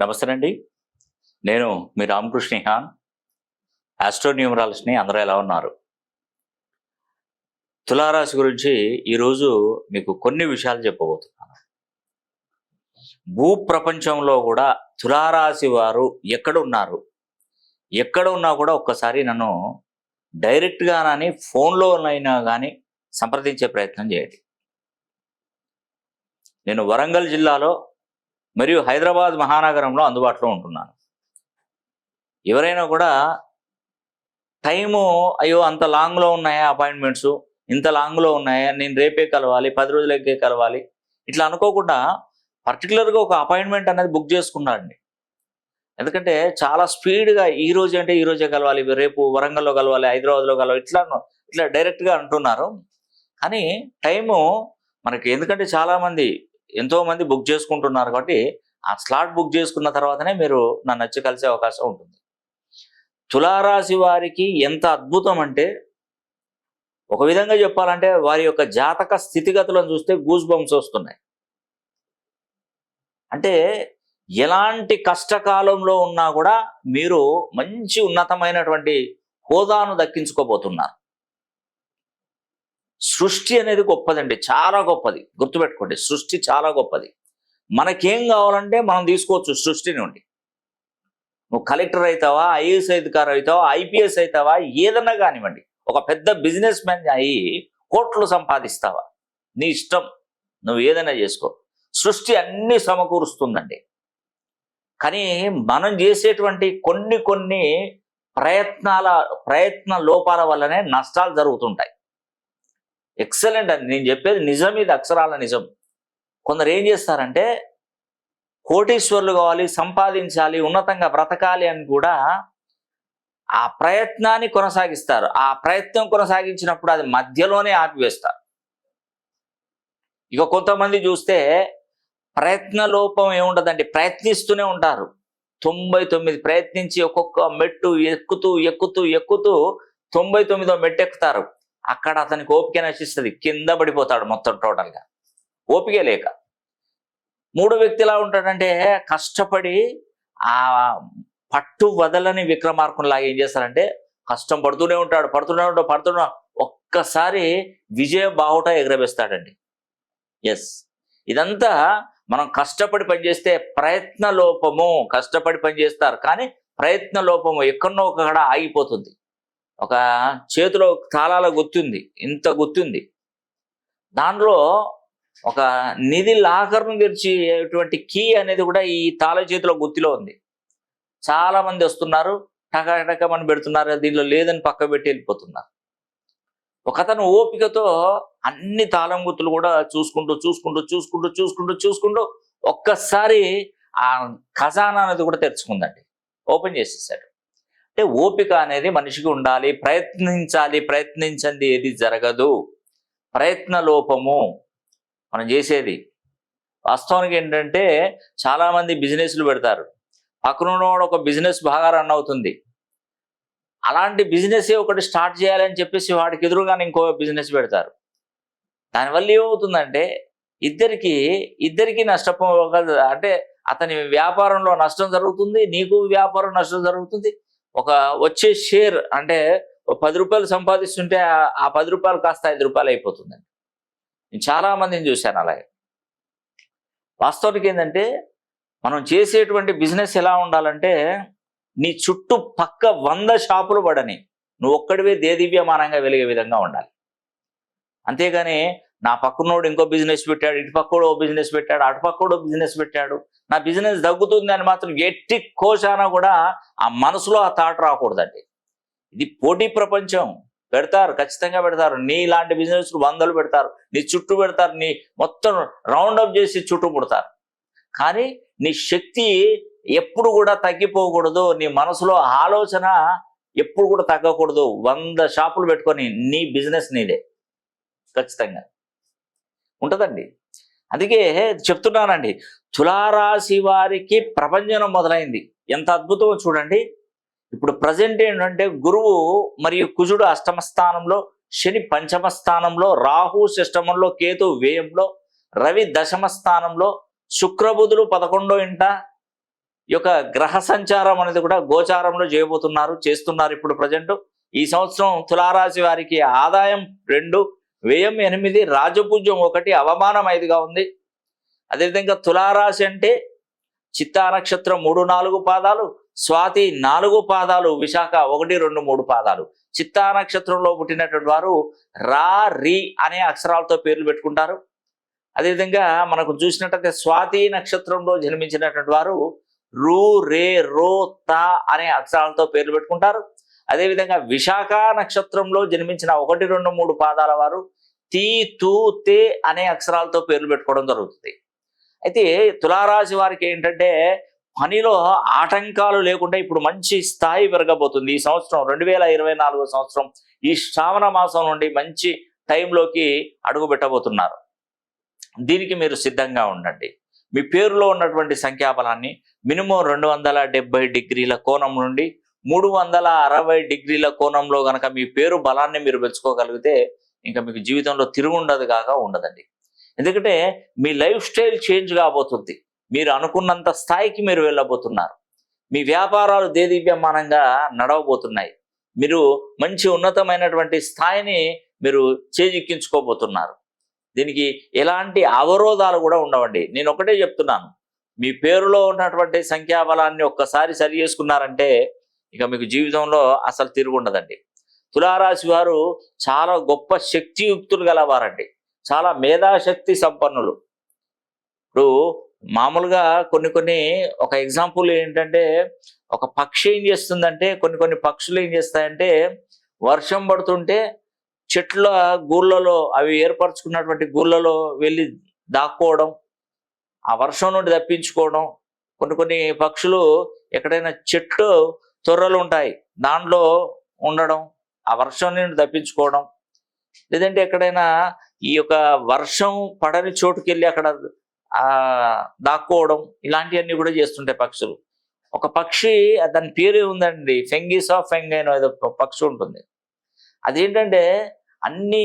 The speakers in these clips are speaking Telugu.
నమస్తే అండి నేను మీ రామకృష్ణ హాన్ ఆస్ట్రోన్యూమరాలజీని అందరూ ఎలా ఉన్నారు? తులారాశి గురించి ఈరోజు మీకు కొన్ని విషయాలు చెప్పబోతున్నాను. భూ ప్రపంచంలో కూడా తులారాశి వారు ఎక్కడ ఉన్నారు ఎక్కడ ఉన్నా కూడా ఒక్కసారి నన్ను డైరెక్ట్గా కానీ ఫోన్లోనైనా కానీ సంప్రదించే ప్రయత్నం చేయండి. నేను వరంగల్ జిల్లాలో మరియు హైదరాబాద్ మహానగరంలో అందుబాటులో ఉంటున్నాను. ఎవరైనా కూడా టైము అయ్యో అంత లాంగ్లో ఉన్నాయా అపాయింట్మెంట్స్? ఇంత లాంగ్లో ఉన్నాయా? నేను రేపే కలవాలి పది రోజులకే కలవాలి. ఇట్లా అనుకోకుండా పర్టికులర్గా ఒక అపాయింట్మెంట్ అనేది బుక్ చేసుకున్నారండి ఎందుకంటే చాలా స్పీడ్గా ఈ రోజు అంటే ఈ రోజే కలవాలి రేపు వరంగల్లో కలవాలి హైదరాబాద్లో కలవాలి ఇట్లా ఇట్లా డైరెక్ట్గా అంటున్నారు. కానీ టైము మనకి ఎందుకంటే చాలామంది ఎంతో మంది బుక్ చేసుకుంటున్నారు కాబట్టి ఆ స్లాట్ బుక్ చేసుకున్న తర్వాతనే మీరు నన్ను వచ్చి కలిసే అవకాశం ఉంటుంది. తులారాశి వారికి ఎంత అద్భుతం అంటే ఒక విధంగా చెప్పాలంటే వారి యొక్క జాతక స్థితిగతులను చూస్తే గూస్ బంప్స్ వస్తున్నాయి. అంటే ఎలాంటి కష్టకాలంలో ఉన్నా కూడా మీరు మంచి ఉన్నతమైనటువంటి హోదాను దక్కించుకోబోతున్నారు. సృష్టి అనేది గొప్పదండి చాలా గొప్పది. గుర్తుపెట్టుకోండి సృష్టి చాలా గొప్పది. మనకేం కావాలంటే మనం తీసుకోవచ్చు సృష్టి నుండి. నువ్వు కలెక్టర్ అవుతావా ఐఏఎస్ అధికారి అవుతావా ఐపీఎస్ అవుతావా ఏదన్నా కానివ్వండి. ఒక పెద్ద బిజినెస్ మ్యాన్ అయ్యి కోట్లు సంపాదిస్తావా? నీ ఇష్టం. నువ్వు ఏదైనా చేసుకో. సృష్టి అన్ని సమకూరుస్తుందండి. కానీ మనం చేసేటువంటి కొన్ని కొన్ని ప్రయత్నాల ప్రయత్న లోపాల వల్లనే నష్టాలు జరుగుతుంటాయి. ఎక్సలెంట్ అని నేను చెప్పేది నిజం ఇది అక్షరాల నిజం. కొందరు ఏం చేస్తారంటే కోటీశ్వర్లు కావాలి సంపాదించాలి ఉన్నతంగా బ్రతకాలి అని కూడా ఆ ప్రయత్నాన్ని కొనసాగిస్తారు. ఆ ప్రయత్నం కొనసాగించినప్పుడు అది మధ్యలోనే ఆపివేస్తారు. ఇక కొంతమంది చూస్తే ప్రయత్న లోపం ఏముండదండి? ప్రయత్నిస్తూనే ఉంటారు. తొంభై తొమ్మిది ప్రయత్నించి ఒక్కొక్క మెట్టు ఎక్కుతూ ఎక్కుతూ ఎక్కుతూ తొంభై తొమ్మిదో మెట్టు ఎక్కుతారు. అక్కడ అతనికి ఓపిక నశిస్తుంది. కింద పడిపోతాడు మొత్తం టోటల్గా ఓపిక లేక. మూడో వ్యక్తి ఎలా ఉంటాడంటే కష్టపడి ఆ పట్టు వదలని విక్రమార్కునిలాగా ఏం చేస్తారంటే కష్టం పడుతూనే ఉంటాడు పడుతూనే ఉంటాడు పడుతున్నా ఒక్కసారి విజయ బావుట ఎగరవేస్తాడండి. ఎస్ ఇదంతా మనం కష్టపడి పనిచేస్తే ప్రయత్న లోపము కష్టపడి పనిచేస్తారు కానీ ప్రయత్న లోపము ఎక్కడో ఒకక్కడ ఆగిపోతుంది. ఒక చేతిలో తాళాల గుర్తుంది ఇంత గుర్తుంది దానిలో ఒక నిధి లాకర్ను తెరిచేటువంటి కీ అనేది కూడా ఈ తాళ చేతిలో గుత్తిలో ఉంది. చాలా మంది వస్తున్నారు. టకటకమని పెడుతున్నారు. దీనిలో లేదని పక్క పెట్టి వెళ్ళిపోతున్నారు. ఒకతను ఓపికతో అన్ని తాళం గుర్తులు కూడా చూసుకుంటూ చూసుకుంటూ చూసుకుంటూ చూసుకుంటూ చూసుకుంటూ ఒక్కసారి ఆ ఖజానా అనేది కూడా తెరుచుకుందండి. ఓపెన్ చేసేసాడు. అంటే ఓపిక అనేది మనిషికి ఉండాలి ప్రయత్నించాలి ప్రయత్నించండి ఏది జరగదు. ప్రయత్న లోపము మనం చేసేది. వాస్తవానికి ఏంటంటే చాలామంది బిజినెస్లు పెడతారు. పక్కన ఒక బిజినెస్ బాగా రన్ అవుతుంది. అలాంటి బిజినెస్ ఒకటి స్టార్ట్ చేయాలని చెప్పేసి వాడికి ఎదురుగానే ఇంకో బిజినెస్ పెడతారు. దానివల్ల ఏమవుతుందంటే ఇద్దరికి ఇద్దరికి నష్టపో అంటే అతని వ్యాపారంలో నష్టం జరుగుతుంది నీకు వ్యాపారం నష్టం జరుగుతుంది ఒక వచ్చే షేర్ అంటే పది రూపాయలు సంపాదిస్తుంటే ఆ- పది రూపాయలు కాస్త ఐదు రూపాయలు అయిపోతుందండి. నేను చాలా మందిని చూశాను అలాగే. వాస్తవానికి ఏంటంటే మనం చేసేటువంటి బిజినెస్ ఎలా ఉండాలంటే నీ చుట్టూ పక్క వంద షాపులు పడని నువ్వు ఒక్కడివే దేదివ్యమానంగా వెలిగే విధంగా ఉండాలి. అంతేగాని నా పక్కనోడు ఇంకో బిజినెస్ పెట్టాడు ఇటు పక్కడో బిజినెస్ పెట్టాడు అటు పక్కడో బిజినెస్ పెట్టాడు. నా బిజినెస్ తగ్గుతుంది అని మాత్రం ఎట్టి కోశానా కూడా ఆ మనసులో ఆ థాట్ రాకూడదండి. ఇది పోటీ ప్రపంచం. పెడతారు ఖచ్చితంగా పెడతారు. నీ ఇలాంటి బిజినెస్ వందలు పెడతారు. నీ చుట్టూ పెడతారు నీ మొత్తం రౌండ్ అప్ చేసి చుట్టూ పుడతారు. కానీ నీ శక్తి ఎప్పుడు కూడా తగ్గిపోకూడదు. నీ మనసులో ఆలోచన ఎప్పుడు కూడా తగ్గకూడదు. వంద షాపులు పెట్టుకొని నీ బిజినెస్ నీదే. ఖచ్చితంగా. ఉంటుందండి. అందుకే చెప్తున్నానండి తులారాశి వారికి ప్రపంచం మొదలైంది. ఎంత అద్భుతమో చూడండి. ఇప్పుడు ప్రజెంట్ ఏంటంటే గురువు మరియు కుజుడు అష్టమ స్థానంలో శని పంచమ స్థానంలో రాహు సిస్టమంలో కేతు వ్యయంలో రవి దశమ స్థానంలో శుక్రబుధులు పదకొండో ఇంట యొక్క గ్రహ సంచారం అనేది కూడా గోచారంలో చేయబోతున్నారు చేస్తున్నారు ఇప్పుడు ప్రజెంట్. ఈ సంవత్సరం తులారాశి వారికి ఆదాయం రెండు వ్యయం ఎనిమిది రాజపూజ్యం ఒకటి అవమానం ఐదుగా ఉంది. అదేవిధంగా తులారాశి అంటే చిత్తా నక్షత్రం మూడు నాలుగు పాదాలు స్వాతి నాలుగు పాదాలు విశాఖ ఒకటి రెండు మూడు పాదాలు. చిత్తా నక్షత్రంలో పుట్టినటువంటి వారు రా రి అనే అక్షరాలతో పేర్లు పెట్టుకుంటారు. అదేవిధంగా మనకు చూసినట్టయితే స్వాతి నక్షత్రంలో జన్మించినటువంటి వారు రు రే రో తా అనే అక్షరాలతో పేర్లు పెట్టుకుంటారు. అదేవిధంగా విశాఖ నక్షత్రంలో జన్మించిన ఒకటి రెండు మూడు పాదాల వారు తీ తూ తే అనే అక్షరాలతో పేర్లు పెట్టుకోవడం జరుగుతుంది. అయితే తులారాశి వారికి ఏంటంటే పనిలో ఆటంకాలు లేకుండా ఇప్పుడు మంచి స్థాయి పెరగబోతుంది. ఈ సంవత్సరం రెండు వేల ఇరవై నాలుగో సంవత్సరం ఈ శ్రావణ మాసం నుండి మంచి టైంలోకి అడుగు పెట్టబోతున్నారు. దీనికి మీరు సిద్ధంగా ఉండండి. మీ పేరులో ఉన్నటువంటి సంఖ్యాబలాన్ని మినిమం రెండు వందల డిగ్రీల కోణం నుండి మూడు వందల అరవై డిగ్రీల కోణంలో గనక మీ పేరు బలాన్ని మీరు పెంచుకోగలిగితే ఇంకా మీకు జీవితంలో తిరుగుండదు కాక ఉండదండి. ఎందుకంటే మీ లైఫ్ స్టైల్ చేంజ్ కాబోతుంది. మీరు అనుకున్నంత స్థాయికి మీరు వెళ్ళబోతున్నారు. మీ వ్యాపారాలు దేదీప్యమానంగా నడవబోతున్నాయి. మీరు మంచి ఉన్నతమైనటువంటి స్థాయిని మీరు చేజిక్కించుకోబోతున్నారు. దీనికి ఎలాంటి అవరోధాలు కూడా ఉండవండి. నేను ఒకటే చెప్తున్నాను. మీ పేరులో ఉన్నటువంటి సంఖ్యాబలాన్ని ఒక్కసారి సరి చేసుకున్నారంటే ఇక మీకు జీవితంలో అసలు తిరుగుండదండి తులారాశి వారు చాలా గొప్ప శక్తియుక్తులు గలవారండి. చాలా మేధాశక్తి సంపన్నులు. ఇప్పుడు మామూలుగా కొన్ని కొన్ని ఒక ఎగ్జాంపుల్ ఏంటంటే ఒక పక్షి ఏం చేస్తుందంటే కొన్ని కొన్ని పక్షులు ఏం చేస్తాయంటే వర్షం పడుతుంటే చెట్ల గూళ్ళలో అవి ఏర్పరచుకున్నటువంటి గూళ్ళలో వెళ్ళి దాక్కోవడం ఆ వర్షం నుండి తప్పించుకోవడం కొన్ని కొన్ని పక్షులు ఎక్కడైనా చెట్లు తొర్రలు ఉంటాయి. దాంట్లో ఉండడం ఆ వర్షం నుండి తప్పించుకోవడం లేదంటే ఎక్కడైనా ఈ యొక్క వర్షం పడని చోటుకెళ్ళి అక్కడ దాక్కోవడం ఇలాంటివన్నీ కూడా చేస్తుంటాయి పక్షులు. ఒక పక్షి దాని పేరు ఉందండి ఫెంగిస్ ఆఫ్ ఫెంగ్ అయిన ఏదో పక్షి ఉంటుంది. అదేంటంటే అన్ని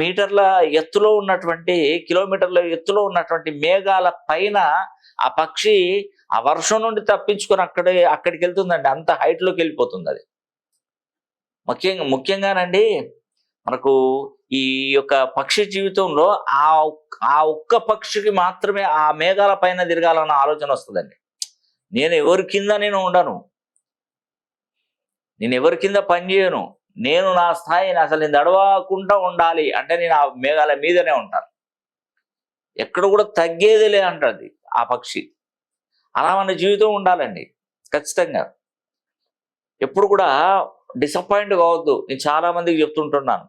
మీటర్ల ఎత్తులో ఉన్నటువంటి కిలోమీటర్ల ఎత్తులో ఉన్నటువంటి మేఘాల పైన ఆ పక్షి ఆ వర్షం నుండి తప్పించుకొని అక్కడే అక్కడికి వెళ్తుందండి. అంత హైట్లోకి వెళ్ళిపోతుంది అది. ముఖ్యంగా ముఖ్యంగానండి మనకు ఈ యొక్క పక్షి జీవితంలో ఆ ఆ ఒక్క పక్షికి మాత్రమే ఆ మేఘాల పైన తిరగాలన్న ఆలోచన వస్తుందండి. నేను ఎవరి కింద నేను ఉండను. నేను ఎవరి కింద పని చేయను. నేను నా స్థాయిని అసలు నేను దడవకుండా ఉండాలి. అంటే నేను ఆ మేఘాల మీదనే ఉంటాను. ఎక్కడ కూడా తగ్గేదిలే అంటుంది ఆ పక్షి. అలా మన జీవితం ఉండాలండి ఖచ్చితంగా. ఎప్పుడు కూడా డిసప్పాయింట్ కావద్దు. నేను చాలా మందికి చెప్తుంటున్నాను.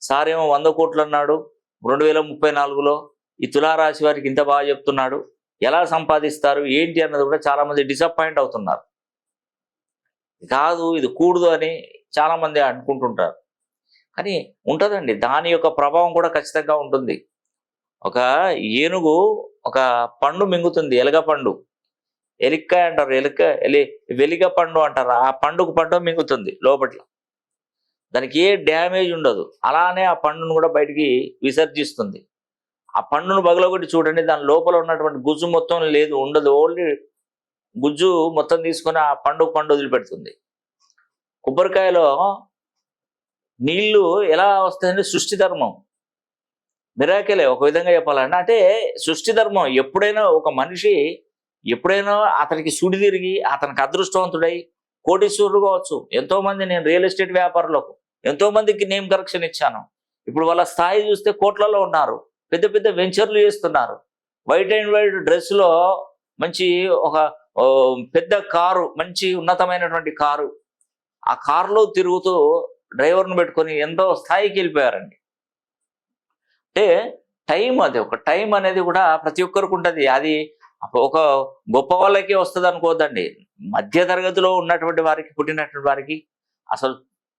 సార్ ఏమో వంద కోట్లు అన్నాడు రెండు వేల ముప్పై నాలుగులో ఈ తులారాశి వారికి ఇంత బాగా చెప్తున్నాడు ఎలా సంపాదిస్తారు ఏంటి అన్నది కూడా చాలా మంది డిసప్పాయింట్ అవుతున్నారు. కాదు ఇది కూడదు అని చాలా మంది అనుకుంటుంటారు. కానీ ఉంటుందండి దాని యొక్క ప్రభావం కూడా ఖచ్చితంగా ఉంటుంది. ఒక ఏనుగు ఒక పండు మింగుతుంది ఎలగ పండు. ఎలిక్కాయ అంటారు ఎలిక ఎలి వెలిగ పండు అంటారు. ఆ పండుగ పండు మింగుతుంది లోపట్ల. దానికి ఏ డ్యామేజ్ ఉండదు. అలానే ఆ పండును కూడా బయటికి విసర్జిస్తుంది. ఆ పండును బగలగొట్టి చూడండి దాని లోపల ఉన్నటువంటి గుజ్జు మొత్తం లేదు ఉండదు. ఓన్లీ గుజ్జు మొత్తం తీసుకొని ఆ పండుగ పండు వదిలిపెడుతుంది. కొబ్బరికాయలో నీళ్ళు ఎలా వస్తాయంటే సృష్టి ధర్మం. మిరాకిలే ఒక విధంగా చెప్పాలంటే అంటే సృష్టి ధర్మం ఎప్పుడైనా ఒక మనిషి ఎప్పుడైనా అతనికి సుడి తిరిగి అతనికి అదృష్టవంతుడై కోటీశ్వరుడు కావచ్చు. ఎంతో మంది నేను రియల్ ఎస్టేట్ వ్యాపారులకు ఎంతో మందికి నేమ్ కరెక్షన్ ఇచ్చాను. ఇప్పుడు వాళ్ళ స్థాయి చూస్తే కోట్లలో ఉన్నారు. పెద్ద పెద్ద వెంచర్లు చేస్తున్నారు. వైట్ అండ్ వైట్ డ్రెస్లో మంచి ఒక పెద్ద కారు మంచి ఉన్నతమైనటువంటి కారు. ఆ కారులో తిరుగుతూ డ్రైవర్ను పెట్టుకొని ఎంతో స్థాయికి వెళ్ళిపోయారండి. అంటే టైం అది ఒక టైం అనేది కూడా ప్రతి ఒక్కరికి ఉంటుంది. అది ఒక గొప్ప వాళ్ళకి వస్తుంది అనుకోవద్దండి. మధ్య తరగతిలో ఉన్నటువంటి వారికి పుట్టినటువంటి వారికి అసలు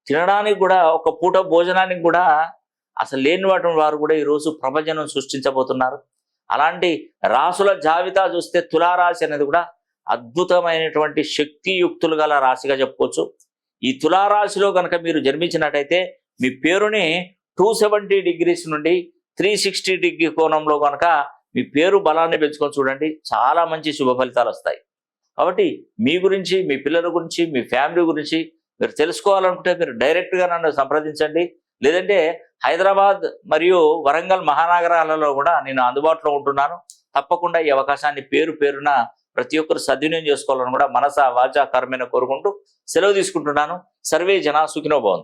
తినడానికి కూడా ఒక పూట భోజనానికి కూడా అసలు లేని వాటి వారు కూడా ఈరోజు ప్రపంచం సృష్టించబోతున్నారు. అలాంటి రాసుల జాబితా చూస్తే తులారాశి అనేది కూడా అద్భుతమైనటువంటి శక్తియుక్తులు గల రాశిగా చెప్పుకోవచ్చు. ఈ తులారాశిలో కనుక మీరు జన్మించినట్టయితే మీ పేరుని టూ సెవెంటీ డిగ్రీస్ నుండి త్రీ సిక్స్టీ డిగ్రీ కోణంలో కనుక మీ పేరు బలాన్ని పెంచుకొని చూడండి చాలా మంచి శుభ ఫలితాలు వస్తాయి. కాబట్టి మీ గురించి మీ పిల్లల గురించి మీ ఫ్యామిలీ గురించి మీరు తెలుసుకోవాలనుకుంటే మీరు డైరెక్ట్గా నన్ను సంప్రదించండి. లేదంటే హైదరాబాద్ మరియు వరంగల్ మహానగరాలలో కూడా నేను అందుబాటులో ఉంటున్నాను. తప్పకుండా ఈ అవకాశాన్ని పేరు పేరున ప్రతి ఒక్కరు సద్వినియోగం చేసుకోవాలని కూడా మనస వాచా కర్మైన కోరుకుంటూ సెలవు తీసుకుంటున్నాను. సర్వే జన సుఖినో బాగుంది